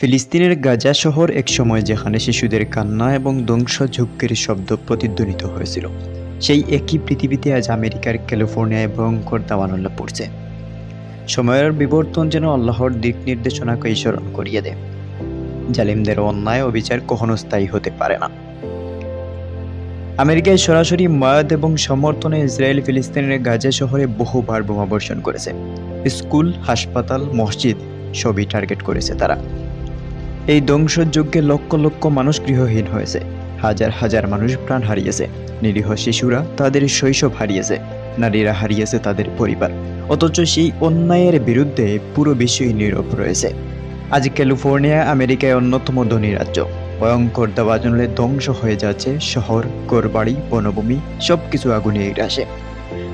ফিলিস্তিনের গাজা শহর এক সময় যেখানে শিশুদের কান্না এবং ধ্বংসযজ্ঞের শব্দ প্রতিধ্বনিত হয়েছিল, সেই একই পৃথিবীতে আজ আমেরিকার ক্যালিফোর্নিয়ায় ভয়ঙ্কর দাবানল্লা পড়ছে। সময়ের বিবর্তন যেন আল্লাহর দিক নির্দেশনাকে স্মরণ করিয়ে দেয়। জালিমদের অন্যায় অবিচার কখনো স্থায়ী হতে পারে না। আমেরিকায় সরাসরি ময়াদ এবং সমর্থনে ইসরায়েল ফিলিস্তিনের গাজা শহরে বহুবার বোমাবর্ষণ করেছে। স্কুল, হাসপাতাল, মসজিদ সবই টার্গেট করেছে তারা। এই ধ্বংসযজ্ঞে লক্ষ লক্ষ মানুষ গৃহহীন হয়েছে। হাজার হাজার মানুষ প্রাণ হারিয়েছে। নিরীহ শিশুরা তাদের শৈশব হারিয়েছে। নারীরা হারিয়েছে তাদের পরিবার। অথচ সেই অন্যায়ের বিরুদ্ধে পুরো বিশ্বই নীরব রয়েছে। আজ ক্যালিফোর্নিয়া আমেরিকায় অন্যতম ধনী রাজ্য। ভয়ঙ্কর দাবাজনলে ধ্বংস হয়ে যাচ্ছে শহর, ঘরবাড়ি, বনভূমি, সবকিছু আগুনে আসে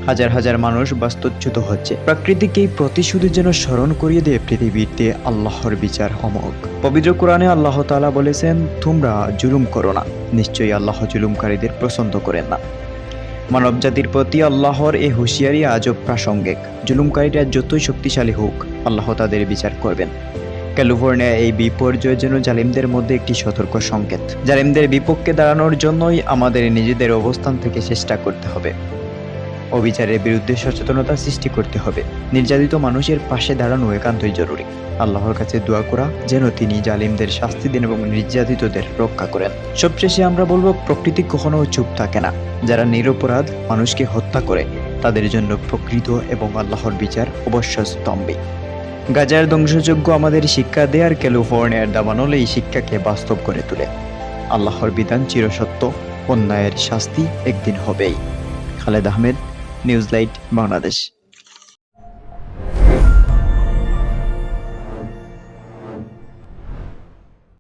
হাজার হাজার মানুষ বাস্তুচ্যুত হচ্ছে। প্রাকৃতিক এই প্রতিশোধের যেন স্মরণ করিয়ে দেয় পৃথিবীতে আল্লাহর বিচার অমোঘ। পবিত্র কোরআনে আল্লাহ তাআলা বলেছেন, তোমরা জুলুম করো না। নিশ্চয়ই আল্লাহ জুলুমকারীদের পছন্দ করেন না। মানবজাতির প্রতি আল্লাহর এই হুঁশিয়ারি আজও প্রাসঙ্গিক। জুলুমকারীরা যতই শক্তিশালী হোক, আল্লাহ তাদের বিচার করবেন। ক্যালিফোর্নিয়া এই বিপর্যয়ের জন্য জালিমদের মধ্যে একটি সতর্ক সংকেত। জালিমদের বিপক্ষে দাঁড়ানোর জন্যই আমাদের নিজেদের অবস্থান থেকে চেষ্টা করতে হবে। অবিচারের বিরুদ্ধে সচেতনতা সৃষ্টি করতে হবে। নির্যাতিত মানুষের পাশে দাঁড়ানো একান্তই জরুরি। আল্লাহর কাছে দোয়া করা, যেন তিনি জালিমদের শাস্তি দেন এবং নির্যাতিতদের রক্ষা করেন। সবশেষে আমরা বলব, প্রকৃতি কখনো চুপ থাকে না। যারা নিরপরাধ মানুষকে হত্যা করে, তাদের জন্য প্রকৃত এবং আল্লাহর বিচার অবশ্য স্তম্ভে গাজার ধ্বংসযোগ্য আমাদের শিক্ষা দেয়ার ক্যালিফোর্নিয়ার দাবানল এই শিক্ষাকে বাস্তব করে তোলে। আল্লাহর বিধান চিরসত্য, অন্যায়ের শাস্তি একদিন হবেই। Khaled Ahmed news light Bangladesh.